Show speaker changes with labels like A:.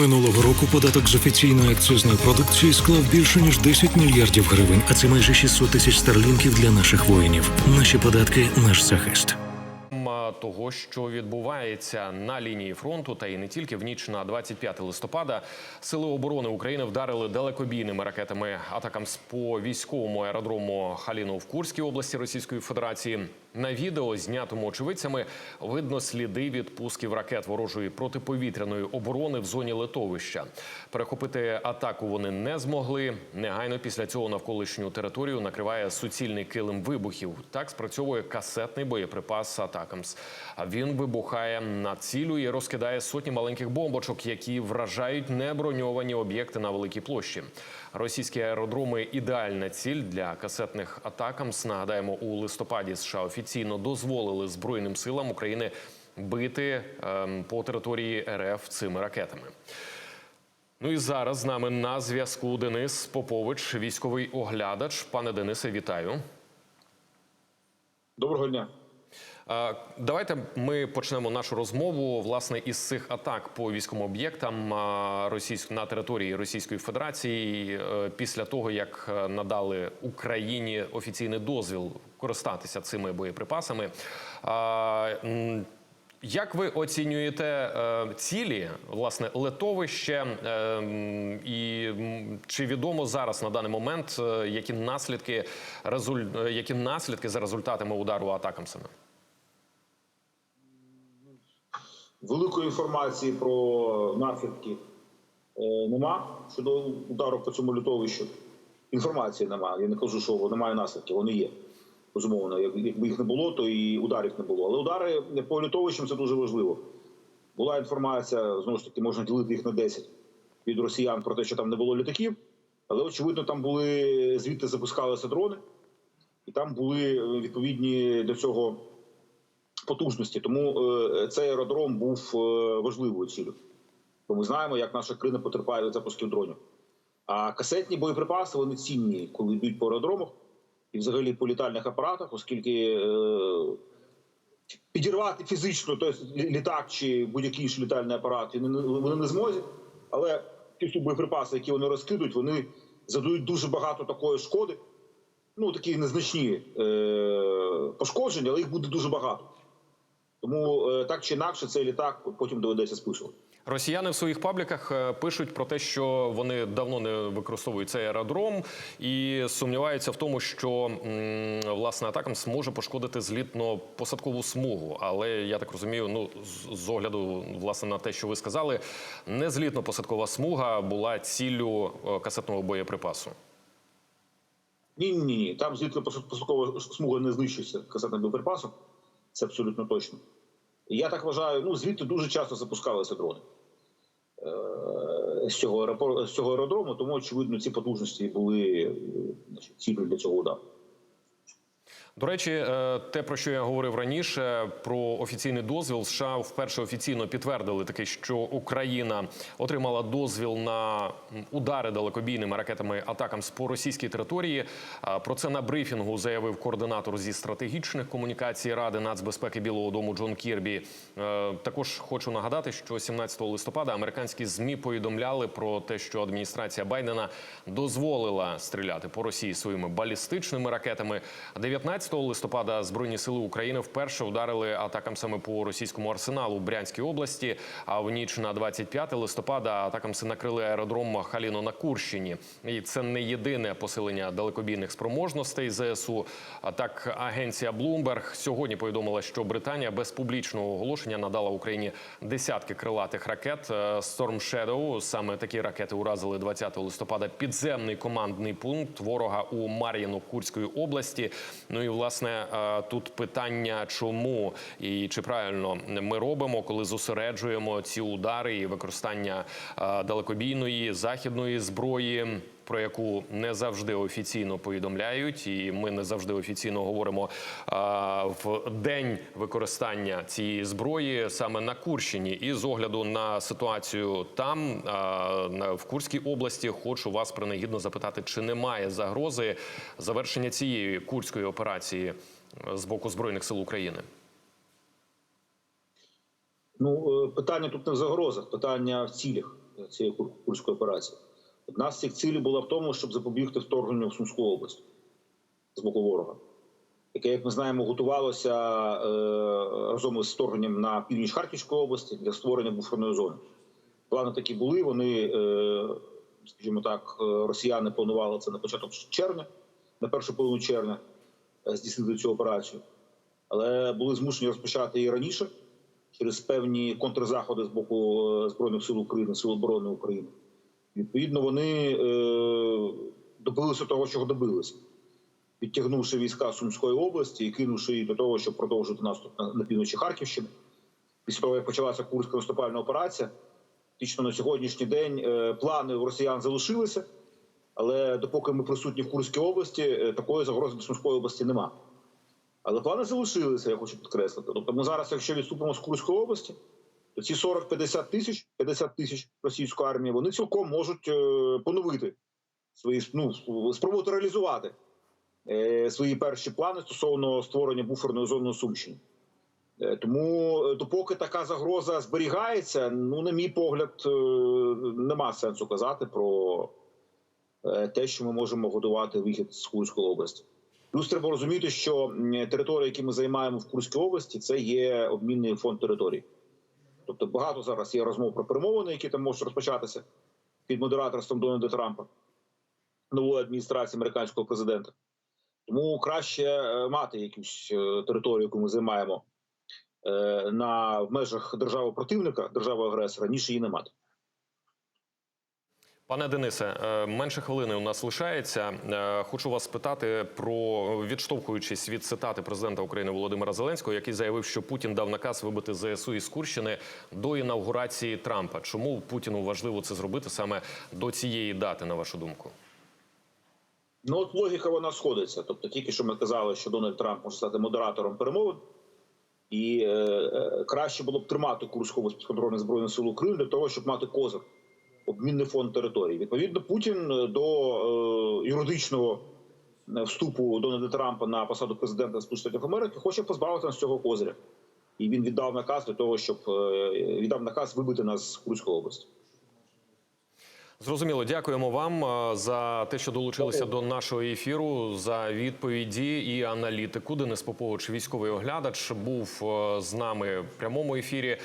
A: Минулого року податок з офіційної акцизної продукції склав більше ніж 10 мільярдів гривень, а це майже 600 тисяч старлінків для наших воїнів. Наші податки наш захист.
B: Того, що відбувається на лінії фронту, та й не тільки в ніч на 25 листопада, сили оборони України вдарили далекобійними ракетами атакам по військовому аеродрому Халіно в Курській області Російської Федерації. На відео, знятому очевидцями, видно сліди від пусків ракет ворожої протиповітряної оборони в зоні литовища. Перехопити атаку вони не змогли. Негайно після цього навколишню територію накриває суцільний килим вибухів. Так спрацьовує касетний боєприпас Атакамс. Він вибухає над цілю і розкидає сотні маленьких бомбочок, які вражають неброньовані об'єкти на великій площі. Російські аеродроми ідеальна ціль для касетних атакамс. Нагадаємо, у листопаді США офіційно дозволили Збройним силам України бити ем, по території РФ цими ракетами. Ну і зараз з нами на зв'язку Денис Попович, військовий оглядач. Пане Денисе, вітаю.
C: Доброго дня.
B: Давайте ми почнемо нашу розмову власне із цих атак по військовим об'єктам на території Російської Федерації е, після того, як е, надали Україні офіційний дозвіл користатися цими боєприпасами. Як ви оцінюєте е, цілі, власне, летовище, і чи відомо зараз на даний момент, які наслідки які наслідки за результатами удару атакам саме?
C: Великої інформації про наслідки е, нема щодо удару по цьому літовищу. Інформації нема. Я не кажу, що немає наслідків, вони є. Безумовно, якби їх не було, то і ударів не було. Але удари по літовищам це дуже важливо. Була інформація, знову ж таки, можна ділити їх на 10 від росіян про те, що там не було літаків. Але очевидно, там були звідти запускалися дрони, і там були е, відповідні до цього потужності. Тому е, цей аеродром був е, важливою цілею. Бо ми знаємо, як наша країна потерпає від запусків дронів. А касетні боєприпаси вони цінні, коли йдуть по аеродромах і взагалі по літальних апаратах, оскільки е, підірвати фізично тобто літак чи будь-який інший літальний апарат вони, не- зможуть. Але ті боєприпаси, які вони розкидують, вони задають дуже багато такої шкоди. Ну, такі незначні е, пошкодження, але їх буде дуже багато. Тому е, так чи інакше цей літак потім доведеться списувати.
B: Росіяни в своїх пабліках е, пишуть про те, що вони давно не використовують цей аеродром і сумніваються в тому, що власне атакам зможе пошкодити злітно-посадкову смугу. Але я так розумію, ну з- огляду власне на те, що ви сказали, не злітно-посадкова смуга була ціллю е, касетного боєприпасу.
C: Ні, ні, ні. Там звідки посадкова смуга не знищується касетним боєприпасом. Це абсолютно точно. Я так вважаю, ну звідти дуже часто запускалися дрони е, з цього аеропорту з цього аеродрому, тому очевидно ці потужності були е, цілею для цього удару.
B: До речі, е, те про що я говорив раніше, про офіційний дозвіл США вперше офіційно підтвердили таке, що Україна отримала дозвіл на удари далекобійними ракетами атакам по російській території. Про це на брифінгу заявив координатор зі стратегічних комунікацій Ради нацбезпеки Білого Дому Джон Кірбі. Е, Також хочу нагадати, що 17 листопада американські змі повідомляли про те, що адміністрація Байдена дозволила стріляти по Росії своїми балістичними ракетами. 19 листопада Збройні сили України вперше ударили атакам саме по російському арсеналу в Брянській області. А в ніч на 25 листопада атакамси накрили аеродром Халіно на Курщині. І це не єдине посилення далекобійних спроможностей ЗСУ. А так агенція Bloomberg сьогодні повідомила, що Британія без публічного оголошення надала Україні десятки крилатих ракет е, Storm Shadow. Саме такі ракети уразили 20 листопада підземний командний пункт ворога у Мар'їно Курської області. Ну і власне е, тут питання, чому і чи правильно ми робимо, коли зосереджуємо ці удари і використання е, далекобійної західної зброї. Про яку не завжди офіційно повідомляють, і ми не завжди офіційно говоримо а, в день використання цієї зброї саме на Курщині. І з огляду на ситуацію там а, в Курській області, хочу вас принагідно запитати, чи немає загрози завершення цієї курської операції е, з боку збройних сил України?
C: Ну, е, питання тут не в загрозах, питання в цілях. цієї кур- курської операції. Одна з цих цілей була в тому, щоб запобігти вторгненню в Сумську область з боку ворога, яке, як ми знаємо, готувалося е, разом із вторгненням на північ Харківської області для створення буферної зони. Плани такі були. Вони, е, скажімо так, е, росіяни планували це на початок червня, на першу половину червня е, здійснити цю операцію, але були змушені розпочати її раніше через певні контрзаходи з боку е, збройних сил України, сил оборони України. Відповідно, вони е, добилися того, чого добилися, підтягнувши війська Сумської області і кинувши їх до того, щоб продовжити наступ на, півночі Харківщини. Після того, як почалася Курська наступальна операція, фактично на сьогоднішній день е, плани у росіян залишилися, але допоки ми присутні в Курській області, е, такої загрози до Сумської області нема. Але плани залишилися, я хочу підкреслити. Тобто ми зараз, якщо відступимо з Курської області, ці 40-50 тисяч 50 тисяч російської армії вони цілком можуть е, поновити свої ну, спробувати реалізувати е, свої перші плани стосовно створення буферної зони на Сумщині. Е, Тому допоки така загроза зберігається, ну, на мій погляд, нема сенсу казати про те, що ми можемо готувати вихід з Курської області. Плюс треба розуміти, що території, які ми займаємо в Курській області, це є обмінний фонд територій. Тобто багато зараз є розмов про перемовини, які там можуть розпочатися під модераторством Дональда Трампа, нової адміністрації американського президента. Тому краще е, мати якусь е, територію, яку ми займаємо е, на в межах держави противника, держави агресора, ніж її не мати.
B: Пане Денисе, е, менше хвилини у нас лишається. Е, Хочу вас спитати про відштовхуючись від цитати президента України Володимира Зеленського, який заявив, що Путін дав наказ вибити ЗСУ із Курщини до інавгурації Трампа. Чому Путіну важливо це зробити саме до цієї дати, на вашу думку?
C: Ну от логіка вона сходиться. Тобто, тільки що ми казали, що Дональд Трамп може стати модератором перемовин, і е, е, краще було б тримати під контролем Збройних сил України для того, щоб мати козир, обмінний фонд території. Відповідно, Путін е, до е, юридичного е, вступу Дональда Трампа на посаду президента Сполучених Америки хоче позбавити нас цього козиря. І він віддав наказ для того, щоб е, віддав наказ вибити нас з Курської області.
B: Зрозуміло, дякуємо вам за те, що долучилися до нашого ефіру, за відповіді і аналітику. Денис Попович, військовий оглядач, був з нами в прямому ефірі.